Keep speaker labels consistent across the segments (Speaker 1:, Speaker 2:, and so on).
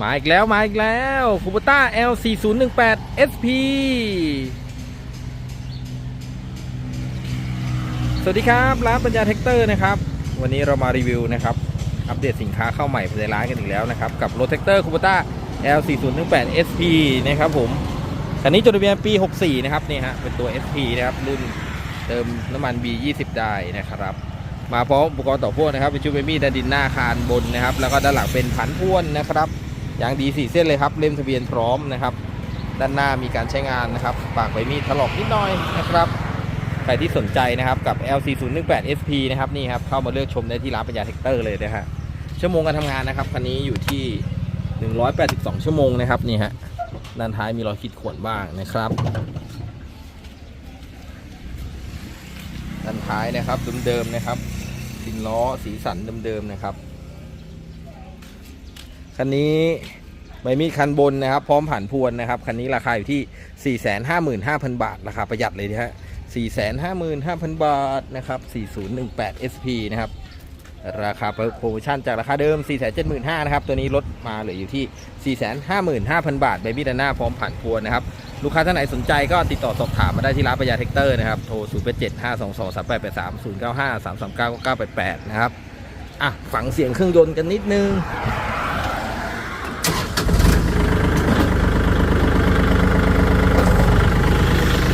Speaker 1: มาอีกแล้วมาอีกแล้วคูปต้า L4018 SP สวัสดีครับร้านปัญญาเทคเตอร์นะครับ วันนี้เรามารีวิวนะครับ อัปเดตสินค้าเข้าใหม่ภายในร้านกันอีกแล้วนะครับ กับรถแท็กเตอร์คูปต้า L4018 SP นะครับผมคันนี้จดทะเบียนปี 64 นะครับนี่ฮะเป็นตัว SP นะครับ รุ่นเติมน้ำมัน B20 ได้นะครับมาพร้อมอุปกรณ์ต่อพ่วงนะครับเป็นชุดเบมี่ดันดินหน้าคานบนนะครับ แล้วก็ด้านหลังเป็นผันพ่วนนะครับ ยางดี4เส้นเลยครับเล่มทะเบียนพร้อมนะครับ ด้านหน้ามีการใช้งานนะครับปากใบมีดถลอกนิดหน่อยนะครับใครที่สนใจนะครับกับ LC018 SP นะครับนี่ครับเข้ามาเลือกชมได้ที่ร้านปัญญาเทคเตอร์เลยนะฮะชั่วโมงการทำงานนะครับคันนี้อยู่ที่ 182 ชั่วโมงนะครับนี่ฮะด้านท้ายมีรอยขีดข่วนบ้างนะครับด้านท้ายนะครับเดิมๆนะครับดินล้อสีสันเดิมๆนะครับ คันนี้ใบมีดคันบนนะครับ พร้อมผ่านพวนนะครับ คันนี้ราคาอยู่ที่ 455,000 บาท ราคาประหยัดเลยนะฮะ 455,000 บาทนะครับ 4018 SP นะครับ ราคาโปรโมชั่นจากราคาเดิม 475,000นะครับ ตัวนี้ลดมาเหลืออยู่ที่ 455,000 บาทใบมีดด้านหน้าพร้อมผ่านพวนนะครับ ลูกค้าท่านไหนสนใจก็ติดต่อสอบถามมาได้ที่ร้านปัญญาเทคเตอร์นะครับ โทร 0 8 7 5 2 2 3 8 8 3 0 9 5 3 3 9 9 8 8 นะครับ อะ ฝังเสียงเครื่องยนต์กันนิดนึง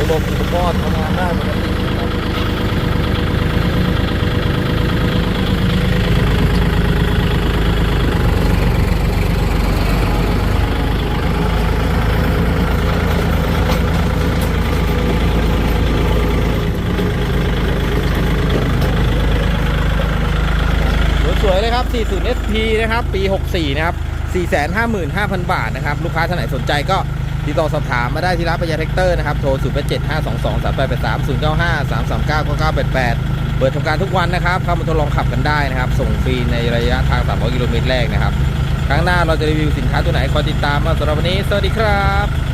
Speaker 1: ระ บบอุปกรณ์ทำงานได้ปกติครับสวยเลยครับ 40 SP นะครับ ปี 64 นะครับ 455,000 บาทนะครับ ลูกค้าท่านไหนสนใจก็ ติดต่อสอบถามมาได้ที่ร้านปัญญาเทคเตอร์นะครับ โทร 0 8 7 5 2 2 3 8 8 3 0 9 5 3 3 9 9 9 8 8 เปิดทำการทุกวันนะครับ เข้ามาทดลองขับกันได้นะครับ ส่งฟรีในระยะทาง 300 กิโลเมตรแรกนะครับ ครั้งหน้าเราจะรีวิวสินค้าตัวไหนคอยติดตามมาสำหรับวันนี้ สวัสดีครับ